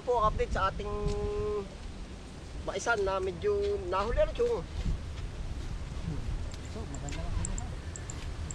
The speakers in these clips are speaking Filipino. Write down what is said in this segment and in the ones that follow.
na po ang update sa ating maisan na medyo nahuli na chung. So, maganda lang sila.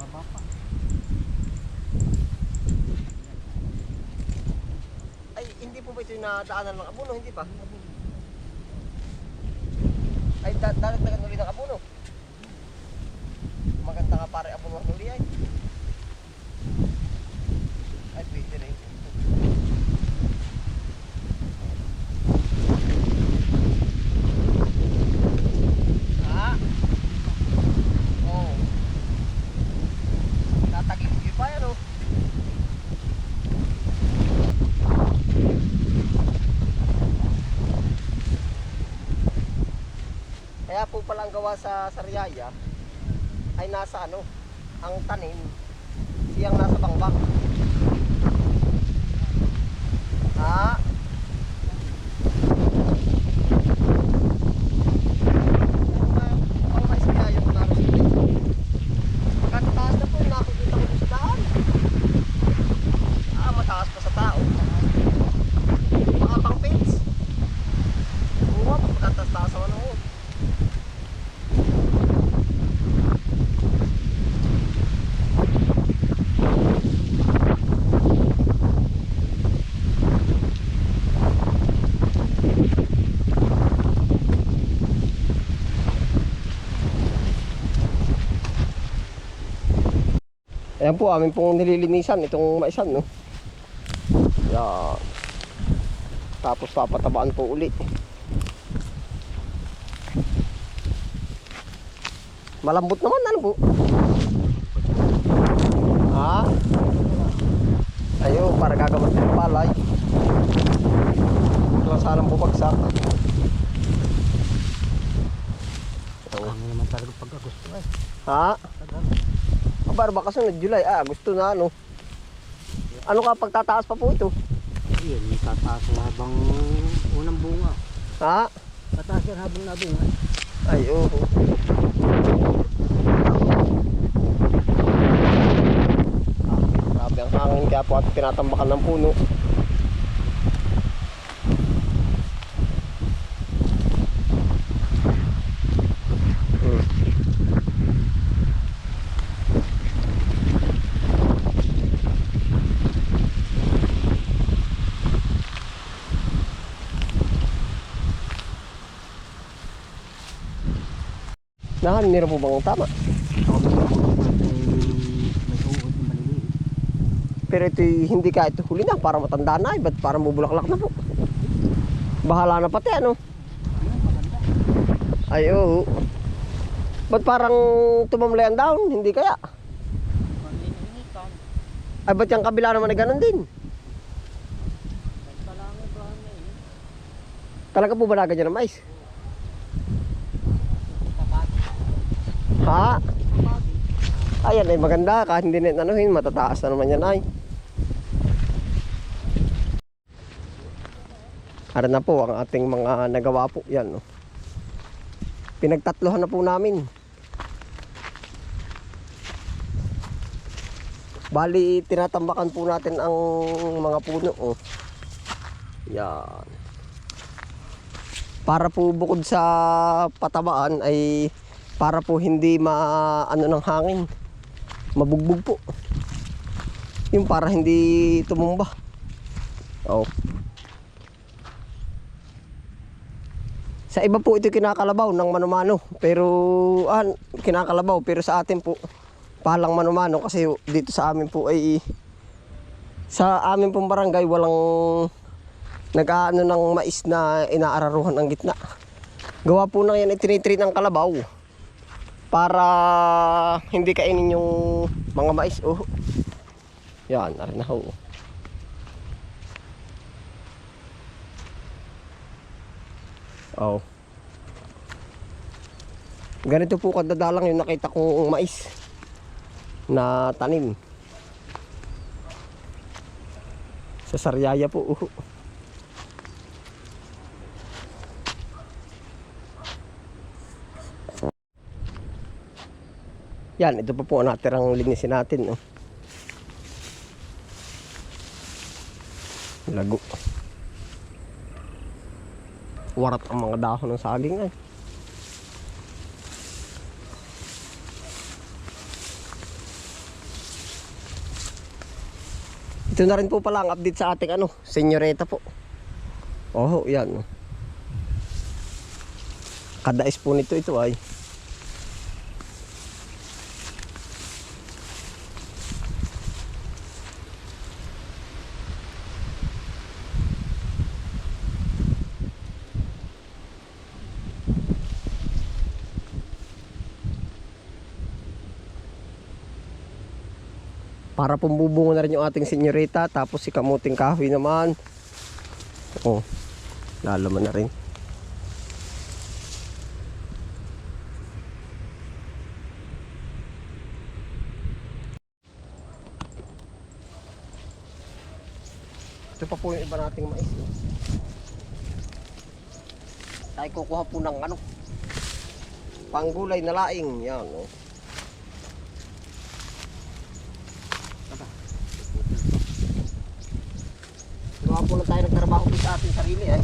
Baba pa. Ay, hindi po ba ito yung nadaanan ng abuno? Hindi pa. Ay, da dadagdagan ulit ng abuno. Maganda nga pare abuno ang uli ay. Ay, pwede rin. Ha? Oo. Tatagin-gil pa yan oh. Kaya po pala ang gawa sa Sariaya ay nasa ano, ang tanim siyang nasa bangbang. Ha? Ang mais kaya yung naroon sa ito. Pagkataas na po, nakikita ko doon sa daan. Ah, mataas pa sa tao. Mga pang pins. Oo, pagkataas-taas naman ako. Po, amin pong nililinisan itong maisan, no? Yan. Tapos papatabaan po uli. Malambot naman, ano po? Ha? Ayo, para gagamot ng palay. Lang sanang bubagsak. Ano naman talaga pagkagusto ay. Ha? Tagal. Kabar baka sunod July. Ah, gusto na ano. Ano ka pagtataas pa po ito? Yun, may tataas na habang unang bunga. Ha? Tataas yan habang nabunga. Ay, oo. Ah, Grabe ang hangin kaya po at tinatambakan ng puno. Nahan, meron po bang tama? Pero ito hindi ka ito huli na para matanda na eh. Ba't parang bubulaklak na po? Bahala na pati ano? Ay oo. Ba't parang tumamlay down? Hindi kaya? Ay ba't yung kabila naman ay ganun din? Talaga po ba na ganyan ang mais? Kapati. Ha? Ayan ay maganda kahit hindi na anuhin matataas na naman yan ay. Ara na po ang ating mga nagawa po yan. No? Pinagtatlohan na po namin. Bali, tinatambakan po natin ang mga puno. Oh. Yan. Para po bukod sa patabaan ay para po hindi ma ano ng hangin. Mabugbog po. Yung para hindi tumumba. Oh. Sa iba po ito kinakalabaw ng manumano. Pero, ah, kinakalabaw. Pero sa atin po, palang manumano. Kasi dito sa amin po ay, sa amin pong barangay, walang nag-aano ng mais na inaararuhan ang gitna. Gawa po na yan, itinitreat ng kalabaw. Para hindi kainin yung mga mais. Oh. Yan, arin na ho. Oh. Ganito po kadadalang yung nakita kong mais na tanim. Sa Sariaya po. Uh. Yan, ito pa po ang natirang linisin natin. No? Lago. warat ang mga dahon ng saging ay. Ito na rin po pala ang update sa ating ano, senyoreta po. Oh, yan. Kadais po nito ito ay. Para pumbubungo na rin yung ating senyorita. Tapos si kamuting kahoy naman. Oh, lalaman na rin. Ito pa po yung iba nating mais. Tayo kukuha po ng ano, panggulay na laing. Yan, oh. Po lang tayo nagtrabaho sa ating sarili eh.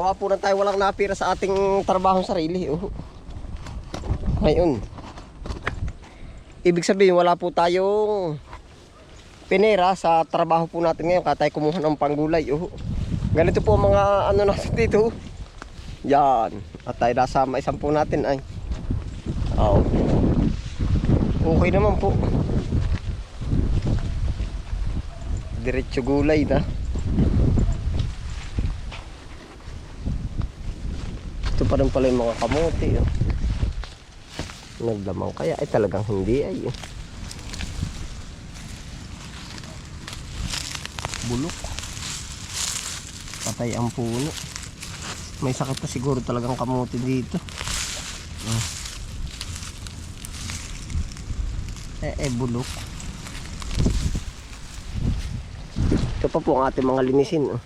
Gawa po lang tayo walang napira sa ating trabahong sarili. Oh. Ngayon. Ibig sabihin wala po tayong pinera sa trabaho po natin ngayon. Kaya tayo kumuha ng panggulay. Oh. Ganito po ang mga ano natin dito. Yan. At tayo nasama isang po natin ay. Oh. Okay naman po. Diretso gulay na. Pa rin pala yung mga kamote. Oh. Naglamang kaya ay talagang hindi ay. oh. Bulok. Patay ang puno. May sakit na siguro talagang kamote dito. Oh. Eh, eh, bulok. Ito pa po ang ating mga linisin. Oh.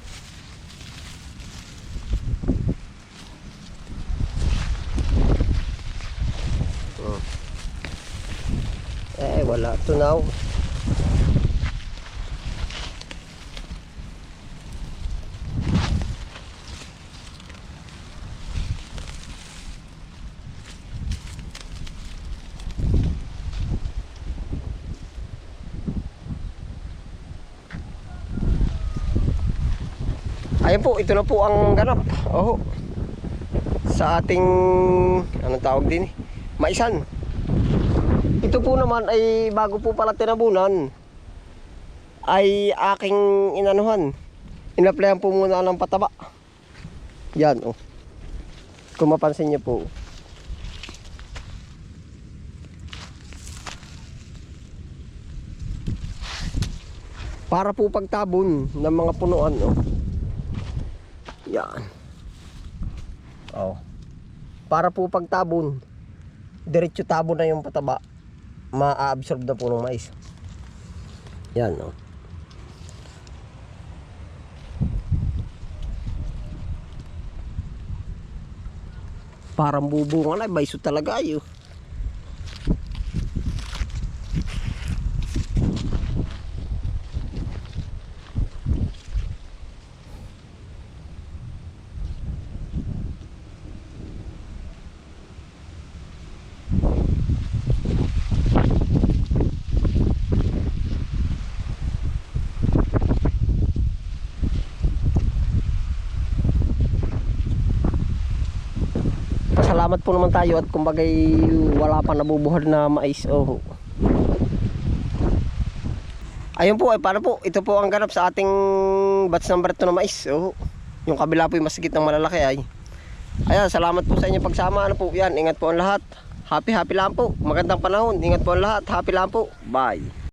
Eh, wala. Tunaw. Ayan po, ito na po ang ganap. Oh. Sa ating anong tawag din eh? Maisan. Ito po naman ay bago po pala tinabunan ay aking inanuhan. Inaplayan po muna ng pataba. Yan oh. Kung mapansin niyo po. Para po pagtabon ng mga punuan oh. Yan. Oh. Para po pagtabon, diretso tabon na yung pataba. Ma-absorb na po ng mais. Yan, oh. Parang bubungan ay baiso talaga ayo. Pasalamat po naman tayo at kumbagay wala pa nabubuhad na mais. Oh. Ayun po, ay paano po? Ito po ang ganap sa ating batch number 2 na mais. Oh. Yung kabila po yung masigit ng malalaki ay. Ayan, salamat po sa inyo pagsama. Ano po, yan, ingat po ang lahat. Happy, happy lang po. Magandang panahon. Ingat po ang lahat. Happy lang po. Bye.